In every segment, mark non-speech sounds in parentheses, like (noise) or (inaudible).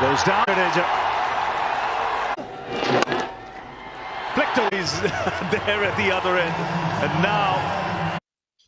goes down. Jadeja. Flicked is (laughs) there at the other end. And now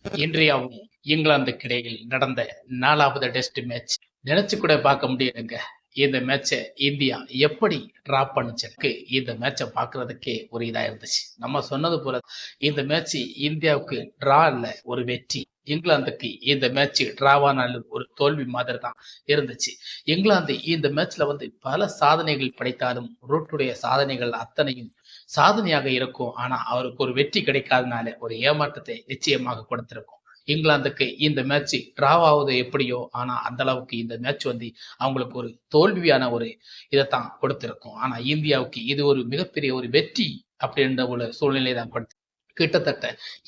இன்றையாவும் இங்கிலாந்துக்கு இடையில் நடந்த நாலாவது டெஸ்ட் மேட்ச் நினைச்சு கூட பார்க்க முடியலங்க இந்த மேட்சை இந்தியா எப்படி டிரா பண்ணுச்சு இந்த மேட்சை பார்க்கறதுக்கே ஒரு இதா இருந்துச்சு நம்ம சொன்னது போல இந்த மேட்ச் இந்தியாவுக்கு டிரா இல்ல ஒரு வெற்றி இங்கிலாந்துக்கு இந்த மேட்ச் டிராவானாலும் ஒரு தோல்வி மாதிரி தான் இருந்துச்சு. இங்கிலாந்து இந்த மேட்ச்ல வந்து பல சாதனைகள் படைத்தாலும் ரூட்டுடைய சாதனைகள் அத்தனையும் சாதனையாக இருக்கும். ஆனா அவருக்கு ஒரு வெற்றி கிடைக்காதனால ஒரு ஏமாற்றத்தை நிச்சயமாக கொடுத்திருக்கும். இங்கிலாந்துக்கு இந்த மேட்ச் டிராவ் ஆகுது எப்படியோ ஆனா அந்த அளவுக்கு இந்த மேட்ச் வந்து அவங்களுக்கு ஒரு தோல்வியான ஒரு இதைத்தான் கொடுத்திருக்கும். ஆனா இந்தியாவுக்கு இது ஒரு மிகப்பெரிய ஒரு வெற்றி அப்படின்ற ஒரு சூழ்நிலை தான் கொடுத்து கிட்டத்தட்ட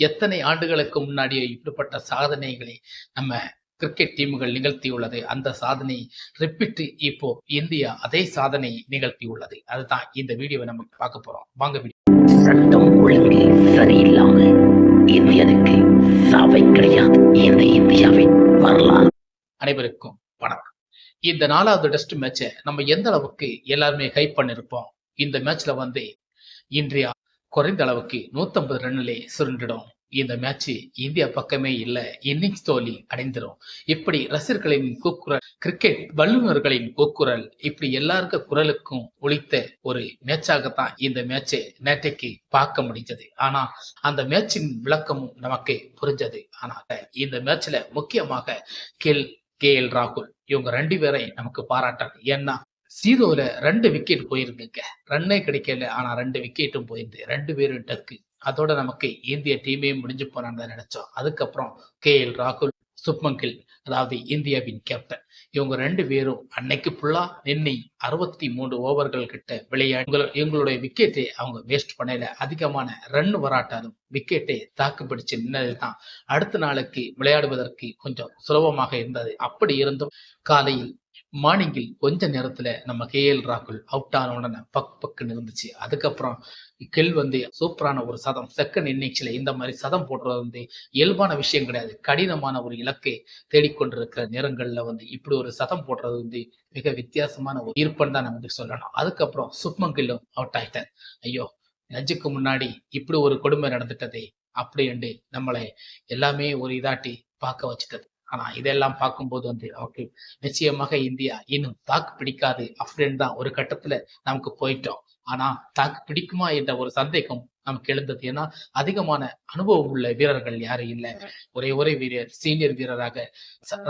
எத்தனை ஆண்டுகளுக்கு முன்னாடியே இப்படிப்பட்ட சாதனைகளை நம்ம கிரிக்கெட் டீமுகள் நிகழ்த்தியுள்ளது? அந்த சாதனை ரிப்பீட் இப்போ இந்தியா அதே சாதனை நிகழ்த்தியுள்ளது. அதுதான் இந்த வீடியோவை நம்ம பார்க்க போறோம். வாங்க சட்டம் ஒழுங்கு சரியில்லாமல் இந்தியனுக்கு சாவை கிடையாது. இந்த இந்தியாவின் வரலாறு. அனைவருக்கும் வணக்கம். இந்த நாலாவது டெஸ்ட் மேட்சை நம்ம எந்த அளவுக்கு எல்லாருமே ஹைப் பண்ணிருப்போம்? இந்த மேட்ச்ல வந்து இந்தியா குறைந்த அளவுக்கு 150 ரன்னிலே சுருண்டிடும். இந்த மேட்ச் இந்தியா பக்கமே இல்ல இன்னிங்ஸ் தோல்வி அடைந்துரும். இப்படி ரசிகர்களின் கூக்குரல் கிரிக்கெட் வல்லுநர்களின் கூக்குரல் இப்படி எல்லாருக்கும் குரலுக்கும் ஒழித்த ஒரு மேட்சாகத்தான் இந்த மேட்சை நேற்றைக்கு பார்க்க முடிஞ்சது. ஆனா அந்த மேட்சின் விளக்கமும் நமக்கு புரிஞ்சது. ஆனா இந்த மேட்ச்ல முக்கியமாக கேல் கே எல் ராகுல் இவங்க ரெண்டு பேரையும் நமக்கு பாராட்டணும். ஏன்னா சீதோல ரெண்டு விக்கெட் போயிருக்குங்க ரன்னே கிடைக்கல ஆனா ரெண்டு விக்கெட்டும் போயிருந்து. ரெண்டு பேரும் டக்கு. அதோட நமக்கு இந்திய டீமே முடிஞ்சு போனான்னு தான் நினைச்சோம். அதுக்கப்புறம் கே எல் ராகுல் சுப்மங்கில் அதாவது இந்தியாவின் கேப்டன் இவங்க ரெண்டு பேரும் அன்னைக்கு ஃபுல்லா நின்று அறுபத்தி மூன்று ஓவர்கள் கிட்ட விளையாடி எங்களுடைய விக்கெட்டை அவங்க வேஸ்ட் பண்ணல. அதிகமான ரன் வராட்டாலும் விக்கெட்டை தாக்கு பிடிச்சு நின்னதுதான் அடுத்த நாளுக்கு விளையாடுவதற்கு கொஞ்சம் சுலபமாக இருந்தது. அப்படி இருந்தும் காலையில் மார்னிங்கில் கொஞ்ச நேரத்துல நம்ம கே எல் ராகுல் அவுட் ஆன உடனே பக் பக்குன்னு இருந்துச்சு அதுக்கப்புறம் கெல் வந்து சூப்பரான ஒரு சதம் செகண்ட் இன்னிங்ஸ்ல இந்த மாதிரி சதம் போடுறது வந்து இயல்பான விஷயம் கிடையாது. கடினமான ஒரு இலக்கை தேடிக்கொண்டிருக்கிற நேரங்கள்ல வந்து இப்படி ஒரு சதம் போடுறது வந்து மிக வித்தியாசமான ஒரு ஈர்ப்பன் தான் நமக்கு சொல்லணும். அதுக்கப்புறம் சுப்மன் கில்லும் அவுட் ஆயிட்டார். ஐயோ நஞ்சுக்கு முன்னாடி இப்படி ஒரு கொடுமை நடந்துட்டதே அப்படி என்று நம்மளை எல்லாமே ஒரு இதாட்டி பார்க்க வச்சுட்டது. ஆனா இதெல்லாம் பார்க்கும்போது வந்து ஓகே நிச்சயமாக இந்தியா இன்னும் தாக்கு பிடிக்காது அப்படின்னு தான் ஒரு கட்டத்துல நமக்கு போயிட்டோம். ஆனா தாக்கு பிடிக்குமா என்ற ஒரு சந்தேகம் நமக்கு எழுந்தது. ஏன்னா அதிகமான அனுபவம் உள்ள வீரர்கள் யாரும் இல்ல. ஒரே ஒரே வீரர் சீனியர் வீரராக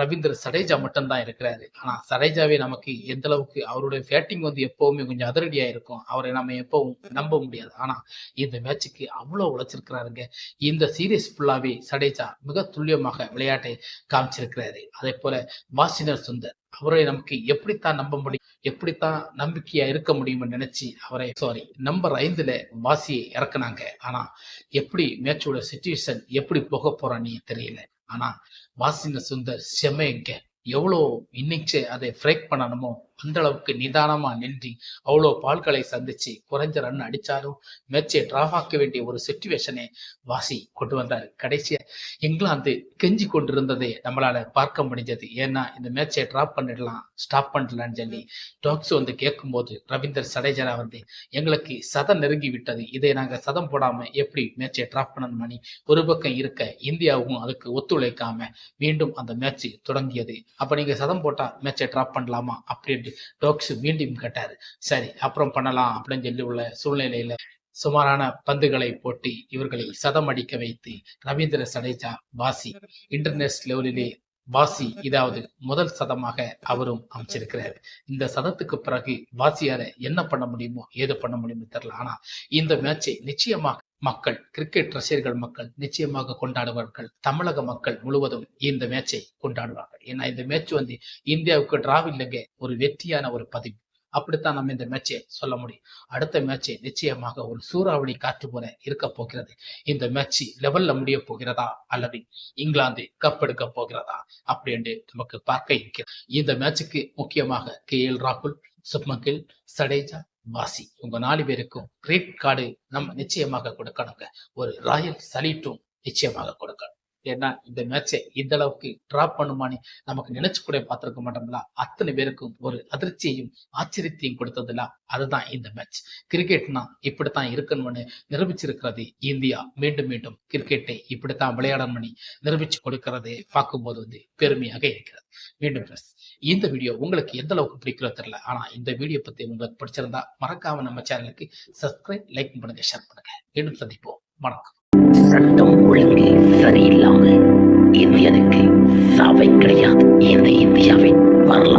ரவீந்திர சடேஜா மட்டும்தான் இருக்கிறாரு. ஆனா சடேஜாவே நமக்கு எந்த அளவுக்கு அவருடைய பேட்டிங் வந்து எப்பவுமே கொஞ்சம் அதிரடியா இருக்கும். அவரை நம்ம எப்பவும் நம்ப முடியாது. ஆனா இந்த மேட்சுக்கு அவ்வளவு உழைச்சிருக்கிறாருங்க. இந்த சீரீஸ் ஃபுல்லாவே சடேஜா மிக துல்லியமாக விளையாட்டை காமிச்சிருக்கிறாரு. அதே போல வாசினர் சுந்தர். அவரை நமக்கு எப்படித்தான் நம்ப முடியும் எப்படித்தான் நம்பிக்கையா இருக்க முடியும்னு நினைச்சு அவரை சாரி நம்பர் ஐந்துல வாசியை இறக்குனாங்க. ஆனா எப்படி மேட்சோட சுச்சுவேஷன் எப்படி போக போறான்னு தெரியல. ஆனா வாசின சுந்தர் செம்மைங்க. எவ்வளோ இன்னைக்கு அதை பிரேக் பண்ணணுமோ அந்த அளவுக்கு நிதானமா நின்று அவ்வளோ பால்களை சந்திச்சு குறைஞ்ச ரன் அடிச்சாலும் மேட்சை டிராப் ஆக்க வேண்டிய ஒரு சுச்சுவேஷனை வாசி கொண்டு வந்தார். கடைசியா இங்கிலாந்து கெஞ்சி கொண்டிருந்ததை நம்மளால பார்க்க முடிஞ்சது. ஏன்னா இந்த மேட்சை டிராப் பண்ணிடலாம் ஸ்டாப் பண்ணலாம்னு சொல்லி டாக்ஸ் வந்து கேட்கும்போது ரவீந்தர் சடேஜரா வந்து எங்களுக்கு சதம் நெருங்கி விட்டது. இதை நாங்க சதம் போடாம எப்படி மேட்சை டிராப் பண்ணணுமணி ஒரு பக்கம் இருக்க இந்தியாவும் அதுக்கு ஒத்துழைக்காம மீண்டும் அந்த மேட்ச் தொடங்கியது. அப்ப நீங்க சதம் போட்டா மேட்சை டிராப் பண்ணலாமா? அப்படின்னு சொல்லிட்டு டோக்ஸ் மீண்டும் கேட்டாரு. சரி அப்புறம் பண்ணலாம் அப்படின்னு சொல்லி உள்ள சூழ்நிலையில சுமாரான பந்துகளை போட்டு இவர்களை சதம் அடிக்க வைத்து ரவீந்திர சடேஜா வாசி இன்டர்நேஷனல் லெவலிலே வாசி இதாவது முதல் சதமாக அவரும் அமைச்சிருக்கிறார். இந்த சதத்துக்கு பிறகு வாசியார என்ன பண்ண முடியுமோ ஏது பண்ண முடியுமோ தெரியல. ஆனா இந்த மேட்சை நிச்சயமாக மக்கள் கிரிக்கெட் ரசிகர்கள் மக்கள் நிச்சயமாக கொண்டாடுவார்கள். தமிழக மக்கள் முழுவதும் இந்த மேட்சை கொண்டாடுவார்கள். ஏன்னா இந்த மேட்ச் வந்து இந்தியாவுக்கு டிராவ் இல்லைங்க ஒரு வெற்றியான ஒரு பதிவு. அப்படித்தான் நம்ம இந்த மேட்சை சொல்ல முடியும். அடுத்த மேட்சை நிச்சயமாக ஒரு சூறாவளி காற்று போல இருக்க போகிறது. இந்த மேட்ச் லெவல்ல முடிய போகிறதா? அல்லது இங்கிலாந்து கப் எடுக்க போகிறதா? அப்படின்னு நமக்கு பார்க்க இருக்கிறது. இந்த மேட்சுக்கு முக்கியமாக கே எல் ராகுல் சுப்மன் கில் சடேஜா வாசி. உங்க நாலு பேருக்கும் கிரெடிட் கார்டு நம்ம நிச்சயமாக கொடுக்கணுங்க. ஒரு ராயல் சலீட்டும் நிச்சயமாக கொடுக்கணும். ஏன்னா இந்த மேட்சை இந்த அளவுக்கு டிராப் பண்ணுமான்னு நமக்கு நினைச்சு கூட பார்த்துருக்க மாட்டோம்ல. அத்தனை பேருக்கும் ஒரு அதிர்ச்சியையும் ஆச்சரியத்தையும் கொடுத்ததுல அதுதான் இந்த மேட்ச் கிரிக்கெட்னா இப்படித்தான் இருக்கணும்னு நிரூபிச்சிருக்கிறது இந்தியா. மீண்டும் மீண்டும் கிரிக்கெட்டை இப்படித்தான் விளையாடணும்னு நிரூபிச்சு கொடுக்கறதை பார்க்கும்போது வந்து பெருமையாக இருக்கிறது. மீண்டும் இந்த வீடியோ உங்களுக்கு எந்த அளவுக்கு பிடிக்கிறோ தெரியல. ஆனா இந்த வீடியோ பத்தி உங்களுக்கு பிடிச்சிருந்தா மறக்காம நம்ம சேனலுக்கு சப்ஸ்கிரைப் லைக் பண்ணுங்க ஷேர் பண்ணுங்க. மீண்டும் சந்திப்போம். வணக்கம். சட்டம் ஒழுங்கு சரியில்லை இந்தியனுக்கு சாவை கிடையாது. இந்த இந்தியாவின் வரலாறு.